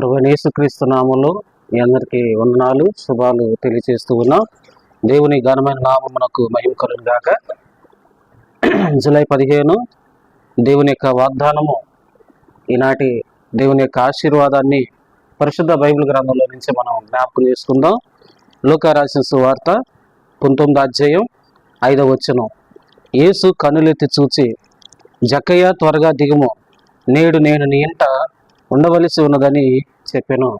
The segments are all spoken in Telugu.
ప్రభు యేసుక్రీస్తు నామంలో మీ అందరికీ వందనాలు శుభాలు తెలియజేస్తూ ఉన్నాం. దేవుని ఘనమైన నామం మహిమ కలుగు గాక. జూలై పదిహేను దేవుని యొక్క వాగ్దానము ఈనాటి దేవుని యొక్క ఆశీర్వాదాన్ని పరిశుద్ధ బైబిల్ గ్రంథంలో నుంచి మనం జ్ఞాపకం చేసుకుందాం. లోక రాసిన సువార్త పంతొమ్మిది అధ్యాయం ఐదవ వచనం. యేసు కనులెత్తి చూచి జక్కయ్య త్వరగా దిగుము. నేడు నేను నీ ఇంట ఉండవలసి ఉన్నదని చెప్పాను.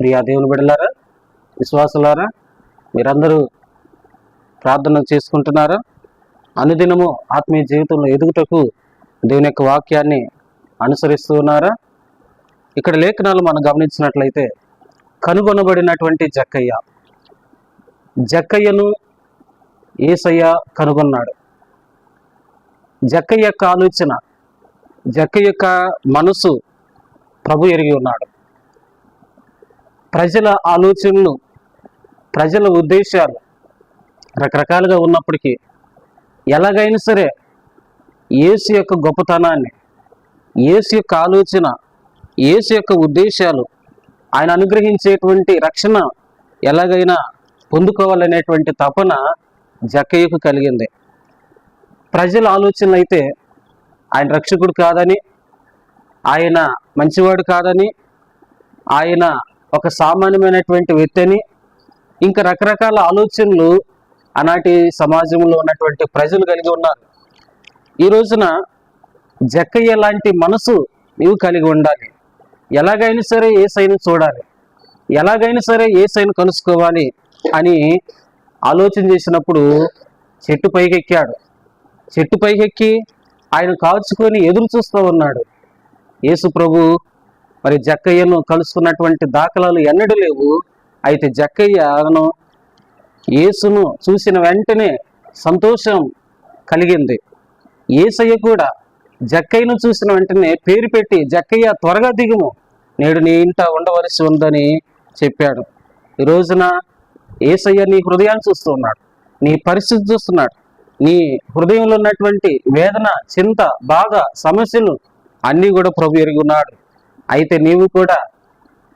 ప్రియా దేవుని బిడలారా విశ్వాసులారా మీరందరూ ప్రార్థన చేసుకుంటున్నారా? అనుదినము ఆత్మీయ జీవితంలో ఎదుగుటకు దేవుని యొక్క వాక్యాన్ని అనుసరిస్తూ ఉన్నారా? ఇక్కడ లేఖనాలు మనం గమనించినట్లయితే కనుగొనబడినటువంటి జక్కయ్య. జక్కయ్యను ఏసయ్య కనుగొన్నాడు. జక్కయ్య యొక్క ఆలోచన జక్క యొక్క మనసు ప్రభు ఎరిగి ఉన్నాడు. ప్రజల ఆలోచనలు ప్రజల ఉద్దేశాలు రకరకాలుగా ఉన్నప్పటికీ ఎలాగైనా సరే ఏసు యొక్క గొప్పతనాన్ని ఏసు యొక్క ఆలోచన ఏసు యొక్క ఉద్దేశాలు ఆయన అనుగ్రహించేటువంటి రక్షణ ఎలాగైనా పొందుకోవాలనేటువంటి తపన జక్కయ్యకు కలిగింది. ప్రజల ఆలోచనలు అయితే ఆయన రక్షకుడు కాదని ఆయన మంచివాడు కాదని ఆయన ఒక సామాన్యమైనటువంటి వ్యక్తిని ఇంకా రకరకాల ఆలోచనలు ఆనాటి సమాజంలో ఉన్నటువంటి ప్రజలు కలిగి ఉన్నారు. ఈ రోజున జక్కయ్య లాంటి మనసు నీవు కలిగి ఉండాలి. ఎలాగైనా సరే ఏ సైను చూడాలి. ఎలాగైనా సరే ఏ సైన్ కలుసుకోవాలి అని ఆలోచన చేసినప్పుడు చెట్టు పైకెక్కాడు. చెట్టు పైకెక్కి ఆయన కాల్చుకొని ఎదురు చూస్తూ ఉన్నాడు. యేసు ప్రభు మరి జక్కయ్యను కలుసుకున్నటువంటి దాఖలాలు ఎన్నడూ లేవు. అయితే జక్కయ్యను యేసును చూసిన వెంటనే సంతోషం కలిగింది. ఏసయ్య కూడా జక్కయ్యను చూసిన వెంటనే పేరు పెట్టి జక్కయ్య త్వరగా దిగుము. నేడు నీ ఇంట ఉండవలసి ఉందని చెప్పాడు. ఈ రోజున ఏసయ్య నీ హృదయాన్ని చూస్తున్నాడు. నీ పరిస్థితి చూస్తున్నాడు. నీ హృదయంలో ఉన్నటువంటి వేదన చింత బాధ సమస్యలు అన్నీ కూడా ప్రభు ఎరిగి ఉన్నాడు. అయితే నీవు కూడా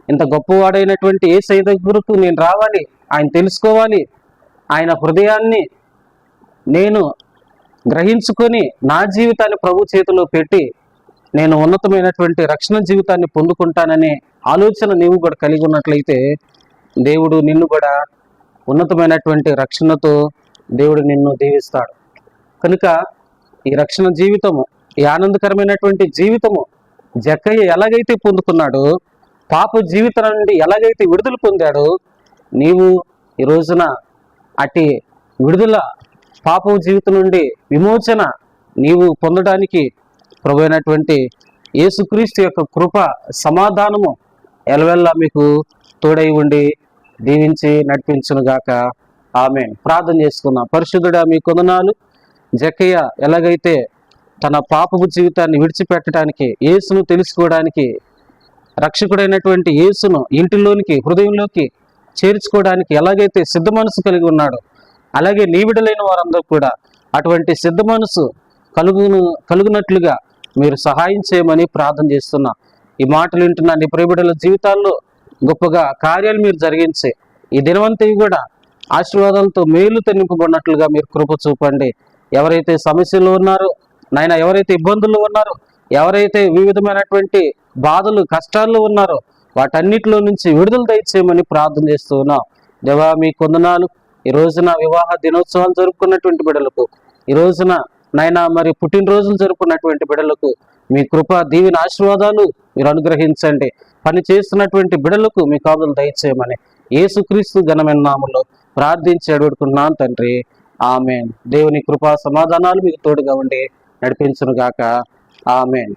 ఇంత గొప్పవాడైనటువంటి ఏ సై దగ్గరకు నేను రావాలి ఆయన తెలుసుకోవాలి ఆయన హృదయాన్ని నేను గ్రహించుకొని నా జీవితాన్ని ప్రభు చేతిలో పెట్టి నేను ఉన్నతమైనటువంటి రక్షణ జీవితాన్ని పొందుకుంటాననే ఆలోచన నీవు కూడా కలిగి ఉన్నట్లయితే దేవుడు నిన్ను కూడా ఉన్నతమైనటువంటి రక్షణతో దేవుడు నిన్ను దీవిస్తాడు. కనుక ఈ రక్షణ జీవితము ఈ ఆనందకరమైనటువంటి జీవితము జక్కయ్య ఎలాగైతే పొందుకున్నాడో పాప జీవితం నుండి ఎలాగైతే విడుదల పొందాడో నీవు ఈ రోజున అట్టి విడుదల పాప జీవితం నుండి విమోచన నీవు పొందడానికి ప్రభువైనటువంటి యేసుక్రీస్తు యొక్క కృప సమాధానము ఎలవెల్లా మీకు తోడై ఉండి దీవించి నడిపించునుగాక. ఆమె ప్రార్థన చేసుకున్నాం పరిశుద్ధుడా మీ కొందనాలు జక్కయ్య ఎలాగైతే తన పాపపు జీవితాన్ని విడిచిపెట్టడానికి యేసును తెలుసుకోవడానికి రక్షకుడైనటువంటి యేసును ఇంటిలోనికి హృదయంలోకి చేర్చుకోవడానికి ఎలాగైతే సిద్ధ మనసు కలిగి ఉన్నాడో అలాగే నీవిడలైన వారందరూ కూడా అటువంటి సిద్ధ మనసు కలుగును కలుగునట్లుగా మీరు సహాయం చేయమని ప్రార్థన చేస్తున్నా. ఈ మాటలు వింటున్న నీ ప్రియబిడల జీవితాల్లో గొప్పగా కార్యాలు మీరు జరిగించే ఈ దినవంతి కూడా ఆశీర్వాదాలతో మేలు నింపబడినట్లుగా మీరు కృప చూపండి. ఎవరైతే సమస్యలు ఉన్నారో నాయన ఎవరైతే ఇబ్బందులు ఉన్నారో ఎవరైతే వివిధమైనటువంటి బాధలు కష్టాలు ఉన్నారో వాటన్నిటిలో నుంచి విడుదల దయచేయమని ప్రార్థన చేస్తూ ఉన్నాం. దేవా మీ కొందనాలు ఈ రోజున వివాహ దినోత్సవాలు జరుపుకున్నటువంటి బిడ్డలకు ఈ రోజున నాయన మరి పుట్టినరోజులు జరుపుకున్నటువంటి బిడ్డలకు మీ కృప దీవెన ఆశీర్వాదాలు మీరు అనుగ్రహించండి. పని చేస్తున్నటువంటి బిడలకు మీ కాపులు దయచేయమని ఏసుక్రీస్తు ఘనమైన నామంలో ప్రార్థించి అడుగుతున్నాను తండ్రి. ఆమె దేవుని కృపా సమాధానాలు మీకు తోడుగా ఉండి నడిపించునుగాక. ఆమెన్.